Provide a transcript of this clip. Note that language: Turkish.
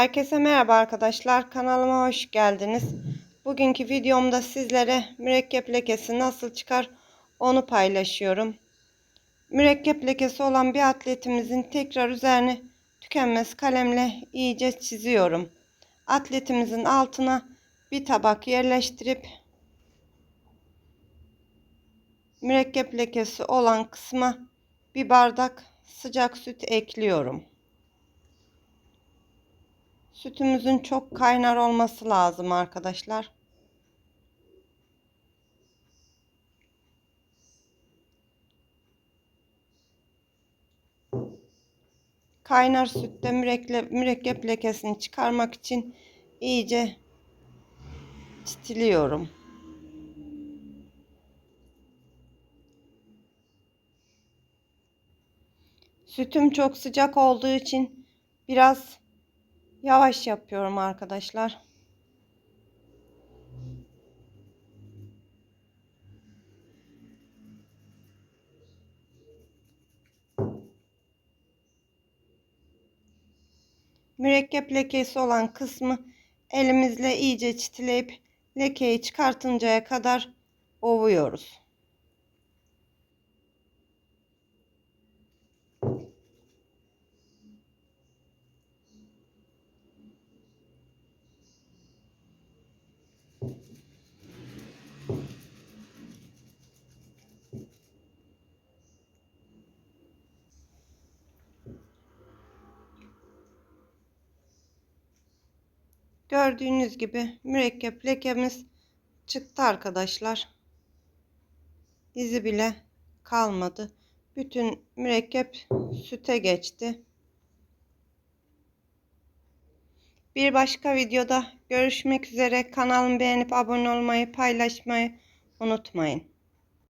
Herkese merhaba arkadaşlar. Kanalıma hoş geldiniz. Bugünkü videomda sizlere mürekkep lekesi nasıl çıkar onu paylaşıyorum. Mürekkep lekesi olan bir atletimizin tekrar üzerine tükenmez kalemle iyice çiziyorum. Atletimizin altına bir tabak yerleştirip mürekkep lekesi olan kısma bir bardak sıcak süt ekliyorum. Sütümüzün çok kaynar olması lazım arkadaşlar. Kaynar sütte mürekkep, mürekkep lekesini çıkarmak için iyice çitiliyorum. Sütüm çok sıcak olduğu için biraz yavaş yapıyorum arkadaşlar. Mürekkep lekesi olan kısmı elimizle iyice çitileyip lekeyi çıkartıncaya kadar ovuyoruz. Gördüğünüz gibi mürekkep lekemiz çıktı arkadaşlar. İzi bile kalmadı. Bütün mürekkep süte geçti. Bir başka videoda görüşmek üzere. Kanalımı beğenip abone olmayı, paylaşmayı unutmayın.